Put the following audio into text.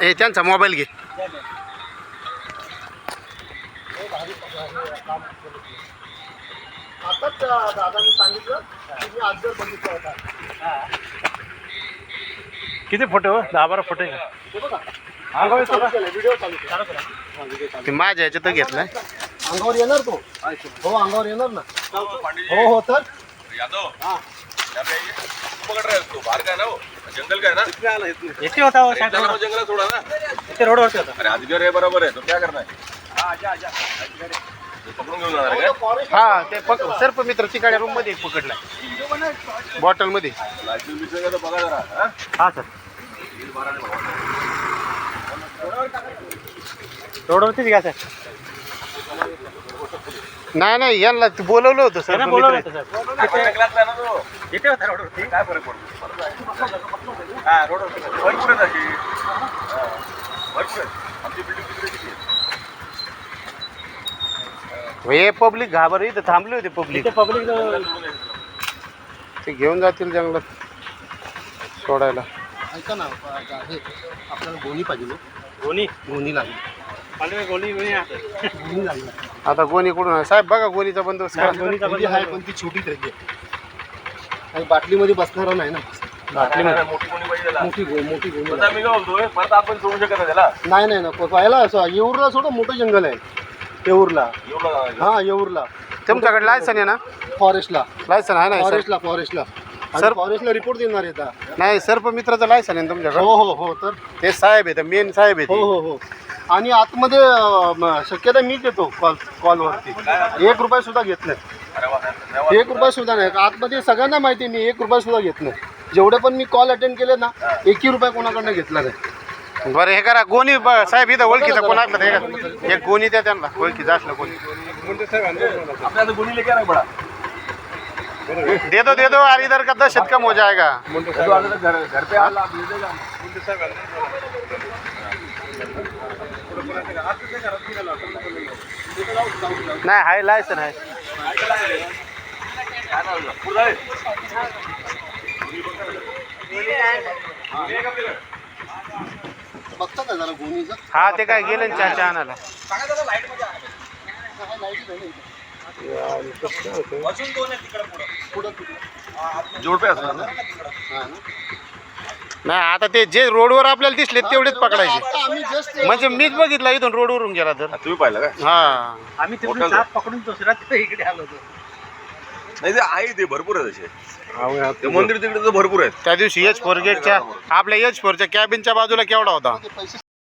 हे त्यांचा मोबाईल घे. आताच दादांनी सांगितलं की मी आज जर बघितला होता. किती फोटो हो? दहा बारा फोटो आहे हे बघा. अंगावर येतो का? व्हिडिओ चालू केला. हा, व्हिडिओ चालू ते माझ्या ह्याच्यात घेतलाय. अंगावर येणार तो. हो अंगावर येणार ना. हो हो तर? यादव? पकड़ रहे हो उसको बाहर का है. ना वो जंगल का है ना येते होता हो, शायद जंगल रोड- जंगल थोड़ा ना. इथे रोडवरती होता. अरे अजगर है बरोबर है तो क्या करना है तो पकडून घेऊन जाणार आहे हा ते पक सर्प मित्र तिकडे रूममध्ये एक पकडलाय. बॉटलमध्ये. काय लायसन बिसन का तो बघा जरा हा? हा सर. रोडवरतीच घ्या सर. नाही नाही यांना तू बोलवलं होतं सर त्यांना बोलवलं होतं सर. आपण जंगलातला आहे ना तो. येते होता रोडवरती? काय फरक पडतो? हा रोडवर भरपूर आहेत अशी. हा, भरपूर आहेत. आमची बिल्डिंग तिकडे किती आहे? हे पब्लिक घाबर इथं थांबले होते पब्लिक पब्लिक ते घेऊन जातील जंगलात सोडायला. ऐका ना हे आपल्याला गोणी पाहिजे हो. गोणी? गोणी लागली. गोणी आहे. आता गोणी कुठून आहे? साहेब बघा गोणीचा बंदोबस्त करा. गोणीचा गोणी आहे पण ती छोटी पाहिजे आणि बाटलीमध्ये बसणार नाही ना. नाही, नाही, मोठी कोणी पाहिजे त्याला. मोठी गो मोठी गोणी आता मी काय बोलतोय परत आपण सोडू शकत नाही त्याला. नाही नाही नको. पाहिला असं येऊरला सोडं मोठं जंगल आहे. येऊरला. एवढं जाणार हा येऊरला. तुमच्याकडे लायसन आहे ना? फॉरेस्टला. लायसन आहे ना सर फॉरेस्टला फॉरेस्टला. सर- फॉरेस्टला रिपोर्ट देणार येता नाही सर्प मित्राचं लायसन आहे ना तुमच्याकडे? हो हो हो तर? ते साहेब आहे मेन साहेब आहे हो ते. हो हो. आणि आतमध्ये अं, म, शक्यता मीच देतो कॉल कॉलवरती एक रुपया सुद्धा घेत नाही. अरे वा, धन्यवाद. एक रुपया सुद्धा नाही. आतमध्ये सगळ्यांना माहिती मी एक रुपया सुद्धा घेत नाही. जेवढे पण मी कॉल अटेंड केले ना एकही रुपया कोणाकडनं घेतला नाही. बरं हे करा गोणी ब- साहेब इथं ओळखीचं कोण ते एक गोणी द्या त्यांना ओळखीचं असलं कोणी. लेके आ रहा है बड़ा. दे दो दे दो और इधर का दहशत कम हो जाएगा तो आगे तक घर घर पे आला भेज देगा नाही हाय लायसन आहे. बघता का जरा गोणीचं? हा ते काय गेले ना चहा चहा आणायला. पुढं पुढं. जोड पे असणार ना. नाही आता ते जे रोडवर आपल्याला दिसले तेवढेच पकडायचे. आता आम्ही जस्ट म्हणजे मीच बघितला इथून रोडवरून गेला तर. तुम्ही पाहिलं का? हा. आम्ही तिकडून साप पकडून दुसऱ्या तिथे इकडे आलो होतो. नाही ते आहे ते भरपूर आहे तसे ते मंदिर तिकडे तर भरपूर आहेत. त्या दिवशी एच फोर गेटच्या आपल्या एच फोरच्या कॅबिनच्या बाजूला केवढा होता?